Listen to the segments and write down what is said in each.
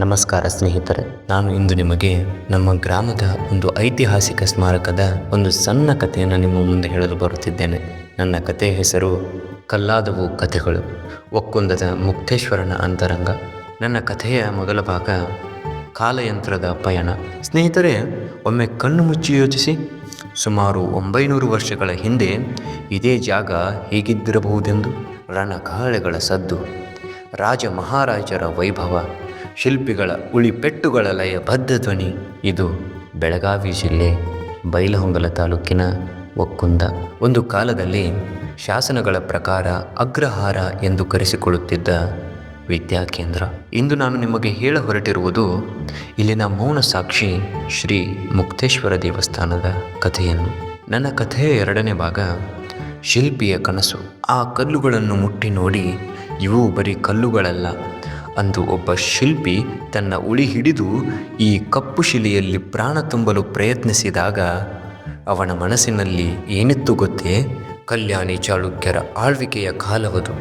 ನಮಸ್ಕಾರ ಸ್ನೇಹಿತರೆ, ನಾನು ಇಂದು ನಿಮಗೆ ನಮ್ಮ ಗ್ರಾಮದ ಒಂದು ಐತಿಹಾಸಿಕ ಸ್ಮಾರಕದ ಒಂದು ಸಣ್ಣ ಕಥೆಯನ್ನು ನಿಮ್ಮ ಮುಂದೆ ಹೇಳಲು ಬರುತ್ತಿದ್ದೇನೆ. ನನ್ನ ಕಥೆಯ ಹೆಸರು ಕಲ್ಲಾದವು ಕಥೆಗಳು. ಒಕ್ಕುಂದದ ಮುಕ್ತೇಶ್ವರನ ಅಂತರಂಗ. ನನ್ನ ಕಥೆಯ ಮೊದಲ ಭಾಗ ಕಾಲಯಂತ್ರದ ಪಯಣ. ಸ್ನೇಹಿತರೆ, ಒಮ್ಮೆ ಕಣ್ಣು ಮುಚ್ಚಿ ಯೋಚಿಸಿ. ಸುಮಾರು ಒಂಬೈನೂರು ವರ್ಷಗಳ ಹಿಂದೆ ಇದೇ ಜಾಗ ಹೇಗಿದ್ದಿರಬಹುದೆಂದು ರಣಕಾಳೆಗಳ ಸದ್ದು. ರಾಜ ಮಹಾರಾಜರ ವೈಭವ. ಶಿಲ್ಪಿಗಳ ಉಳಿಪೆಟ್ಟುಗಳ ಲಯ ಬದ್ಧ ಧ್ವನಿ. ಇದು ಬೆಳಗಾವಿ ಜಿಲ್ಲೆ ಬೈಲಹೊಂಗಲ ತಾಲೂಕಿನ ಒಕ್ಕುಂದ ಒಂದು ಕಾಲದಲ್ಲಿ ಶಾಸನಗಳ ಪ್ರಕಾರ ಅಗ್ರಹಾರ ಎಂದು ಕರೆಸಿಕೊಳ್ಳುತ್ತಿದ್ದ ವಿದ್ಯಾಕೇಂದ್ರ. ಇಂದು ನಾನು ನಿಮಗೆ ಹೇಳ ಹೊರಟಿರುವುದು ಇಲ್ಲಿನ ಮೌನ ಸಾಕ್ಷಿ ಶ್ರೀ ಮುಕ್ತೇಶ್ವರ ದೇವಸ್ಥಾನದ ಕಥೆಯನ್ನು. ನನ್ನ ಕಥೆಯ ಎರಡನೇ ಭಾಗ, ಶಿಲ್ಪಿಯ ಕನಸು. ಆ ಕಲ್ಲುಗಳನ್ನು ಮುಟ್ಟಿ ನೋಡಿ, ಇವು ಬರೀ ಕಲ್ಲುಗಳಲ್ಲ ಅಂದು ಒಬ್ಬ ಶಿಲ್ಪಿ ತನ್ನ ಉಳಿ ಹಿಡಿದು ಈ ಕಪ್ಪು ಶಿಲೆಯಲ್ಲಿ ಪ್ರಾಣ ತುಂಬಲು ಪ್ರಯತ್ನಿಸಿದಾಗ ಅವನ ಮನಸ್ಸಿನಲ್ಲಿ ಏನಿತ್ತು ಗೊತ್ತೇ? ಕಲ್ಯಾಣಿ ಚಾಳುಕ್ಯರ ಆಳ್ವಿಕೆಯ ಕಾಲವದು.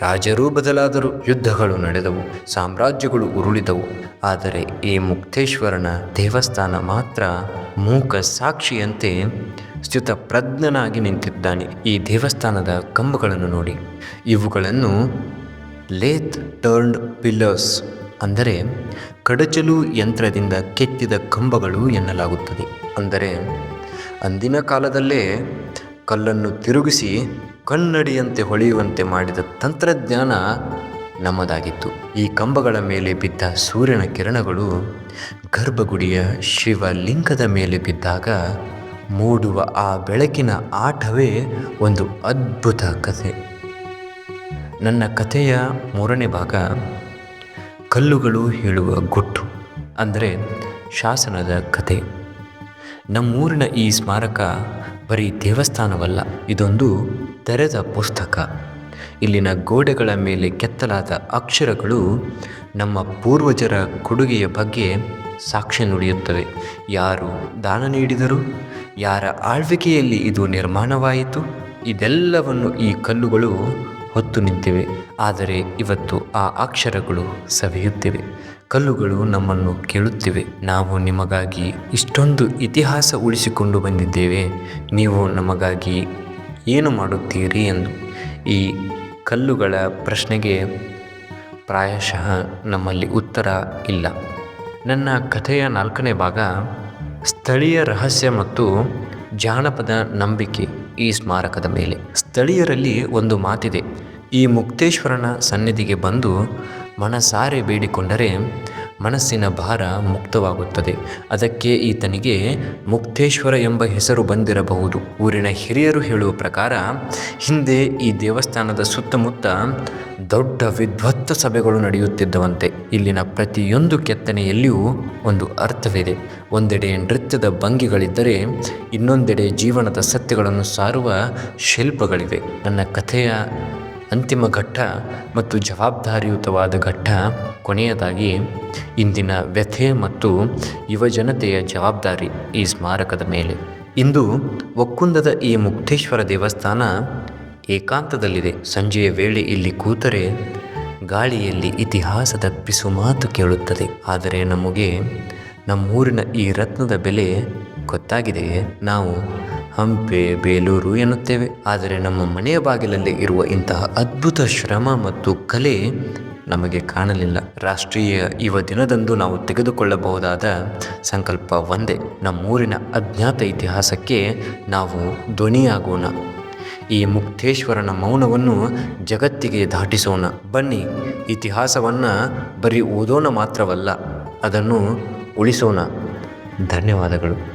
ರಾಜರೂ ಬದಲಾದರು ಯುದ್ಧಗಳು ನಡೆದವು, ಸಾಮ್ರಾಜ್ಯಗಳು ಉರುಳಿದವು. ಆದರೆ ಈ ಮುಕ್ತೇಶ್ವರನ ದೇವಸ್ಥಾನ ಮಾತ್ರ ಮೂಕ ಸಾಕ್ಷಿಯಂತೆ ಸ್ಥಿತಪ್ರಜ್ಞನಾಗಿ ನಿಂತಿದ್ದಾನೆ ಈ ದೇವಸ್ಥಾನದ ಕಂಬಗಳನ್ನು ನೋಡಿ. ಇವುಗಳನ್ನು ಲೇತ್ ಟರ್ನ್ಡ್ ಪಿಲ್ಲರ್ಸ್ ಅಂದರೆ ಕಡಚಲು ಯಂತ್ರದಿಂದ ಕೆತ್ತಿದ ಕಂಬಗಳು ಎನ್ನಲಾಗುತ್ತದೆ. ಅಂದರೆ ಅಂದಿನ ಕಾಲದಲ್ಲೇ ಕಲ್ಲನ್ನು ತಿರುಗಿಸಿ ಕನ್ನಡಿಯಂತೆ ಹೊಳೆಯುವಂತೆ ಮಾಡಿದ ತಂತ್ರಜ್ಞಾನ ನಮ್ಮದಾಗಿತ್ತು. ಈ ಕಂಬಗಳ ಮೇಲೆ ಬಿದ್ದ ಸೂರ್ಯನ ಕಿರಣಗಳು ಗರ್ಭಗುಡಿಯ ಶಿವಲಿಂಗದ ಮೇಲೆ ಬಿದ್ದಾಗ ಮೂಡುವ ಆ ಬೆಳಕಿನ ಆಟವೇ ಒಂದು ಅದ್ಭುತ ಕಥೆ. ನನ್ನ ಕಥೆಯ ಮೂರನೇ ಭಾಗ, ಕಲ್ಲುಗಳು ಹೇಳುವ ಗುಟ್ಟು, ಅಂದರೆ ಶಾಸನದ ಕಥೆ. ನಮ್ಮೂರಿನ ಈ ಸ್ಮಾರಕ ಬರೀ ದೇವಸ್ಥಾನವಲ್ಲ, ಇದೊಂದು ತೆರೆದ ಪುಸ್ತಕ. ಇಲ್ಲಿನ ಗೋಡೆಗಳ ಮೇಲೆ ಕೆತ್ತಲಾದ ಅಕ್ಷರಗಳು ನಮ್ಮ ಪೂರ್ವಜರ ಕೊಡುಗೆಯ ಬಗ್ಗೆ ಸಾಕ್ಷ್ಯ ನುಡಿಯುತ್ತವೆ. ಯಾರು ದಾನ ನೀಡಿದರು? ಯಾರ ಆಳ್ವಿಕೆಯಲ್ಲಿ ಇದು ನಿರ್ಮಾಣವಾಯಿತು? ಇದೆಲ್ಲವನ್ನು ಈ ಕಲ್ಲುಗಳು ಹೊತ್ತು ನಿಂತಿವೆ. ಆದರೆ ಇವತ್ತು ಆ ಅಕ್ಷರಗಳು ಸವೆಯುತ್ತಿವೆ. ಕಲ್ಲುಗಳು ನಮ್ಮನ್ನು ಕೇಳುತ್ತಿವೆ. ನಾವು ನಿಮಗಾಗಿ ಇಷ್ಟೊಂದು ಇತಿಹಾಸ ಉಳಿಸಿಕೊಂಡು ಬಂದಿದ್ದೇವೆ. ನೀವು ನಮಗಾಗಿ ಏನು ಮಾಡುತ್ತೀರಿ ಎಂದು. ಈ ಕಲ್ಲುಗಳ ಪ್ರಶ್ನೆಗೆ ಪ್ರಾಯಶಃ ನಮ್ಮಲ್ಲಿ ಉತ್ತರ ಇಲ್ಲ. ನನ್ನ ಕಥೆಯ ನಾಲ್ಕನೇ ಭಾಗ ಸ್ಥಳೀಯ ರಹಸ್ಯ ಮತ್ತು ಜಾನಪದ ನಂಬಿಕೆ. ಈ ಸ್ಮಾರಕದ ಮೇಲೆ. ಸ್ಥಳೀಯರಲ್ಲಿ ಒಂದು ಮಾತಿದೆ. ಈ ಮುಕ್ತೇಶ್ವರನ ಸನ್ನಿಧಿಗೆ ಬಂದು ಮನಸಾರೆ ಬೇಡಿಕೊಂಡರೆ ಮನಸ್ಸಿನ ಭಾರ ಮುಕ್ತವಾಗುತ್ತದೆ. ಅದಕ್ಕೆ ಈತನಿಗೆ ಮುಕ್ತೇಶ್ವರ ಎಂಬ ಹೆಸರು ಬಂದಿರಬಹುದು. ಊರಿನ ಹಿರಿಯರು ಹೇಳುವ ಪ್ರಕಾರ, ಹಿಂದೆ ಈ ದೇವಸ್ಥಾನದ ಸುತ್ತಮುತ್ತ ದೊಡ್ಡ ವಿದ್ವತ್ತ ಸಭೆಗಳು ನಡೆಯುತ್ತಿದ್ದವಂತೆ. ಇಲ್ಲಿನ ಪ್ರತಿಯೊಂದು ಕೆತ್ತನೆಯಲ್ಲಿಯೂ ಒಂದು ಅರ್ಥವಿದೆ. ಒಂದೆಡೆ ನೃತ್ಯದ ಭಂಗಿಗಳಿದ್ದರೆ, ಇನ್ನೊಂದೆಡೆ ಜೀವನದ ಸತ್ಯಗಳನ್ನು ಸಾರುವ ಶಿಲ್ಪಗಳಿವೆ. ನನ್ನ ಕಥೆಯ ಅಂತಿಮ ಘಟ್ಟ ಮತ್ತು ಜವಾಬ್ದಾರಿಯುತವಾದ ಘಟ್ಟ ಕೊನೆಯದಾಗಿ ಇಂದಿನ ವ್ಯಥೆ ಮತ್ತು ಯುವಜನತೆಯ ಜವಾಬ್ದಾರಿ ಈ ಸ್ಮಾರಕದ ಮೇಲೆ. ಇಂದು ಒಕ್ಕುಂದದ ಈ ಮುಕ್ತೇಶ್ವರ ದೇವಸ್ಥಾನ ಏಕಾಂತದಲ್ಲಿದೆ. ಸಂಜೆಯ ವೇಳೆ ಇಲ್ಲಿ ಕೂತರೆ ಗಾಳಿಯಲ್ಲಿ ಇತಿಹಾಸದ ಪಿಸು ಮಾತು ಕೇಳುತ್ತದೆ. ಆದರೆ ನಮಗೆ ನಮ್ಮೂರಿನ ಈ ರತ್ನದ ಬೆಲೆ ಗೊತ್ತಾಗಿದೆ ನಾವು ಹಂಪೆ, ಬೇಲೂರು ಎನ್ನುತ್ತೇವೆ. ಆದರೆ ನಮ್ಮ ಮನೆಯ ಬಾಗಿಲಲ್ಲಿ ಇರುವ ಇಂತಹ ಅದ್ಭುತ ಶ್ರಮ ಮತ್ತು ಕಲೆ ನಮಗೆ ಕಾಣಲಿಲ್ಲ. ರಾಷ್ಟ್ರೀಯ ಯುವ ದಿನದಂದು ನಾವು ತೆಗೆದುಕೊಳ್ಳಬಹುದಾದ ಸಂಕಲ್ಪ ಒಂದೇ. ನಮ್ಮೂರಿನ ಅಜ್ಞಾತ ಇತಿಹಾಸಕ್ಕೆ ನಾವು ಧ್ವನಿಯಾಗೋಣ. ಈ ಮುಕ್ತೇಶ್ವರನ ಮೌನವನ್ನು ಜಗತ್ತಿಗೆ ದಾಟಿಸೋಣ. ಬನ್ನಿ, ಇತಿಹಾಸವನ್ನು ಬರೀ ಓದೋಣ ಮಾತ್ರವಲ್ಲ, ಅದನ್ನು ಉಳಿಸೋಣ. ಧನ್ಯವಾದಗಳು.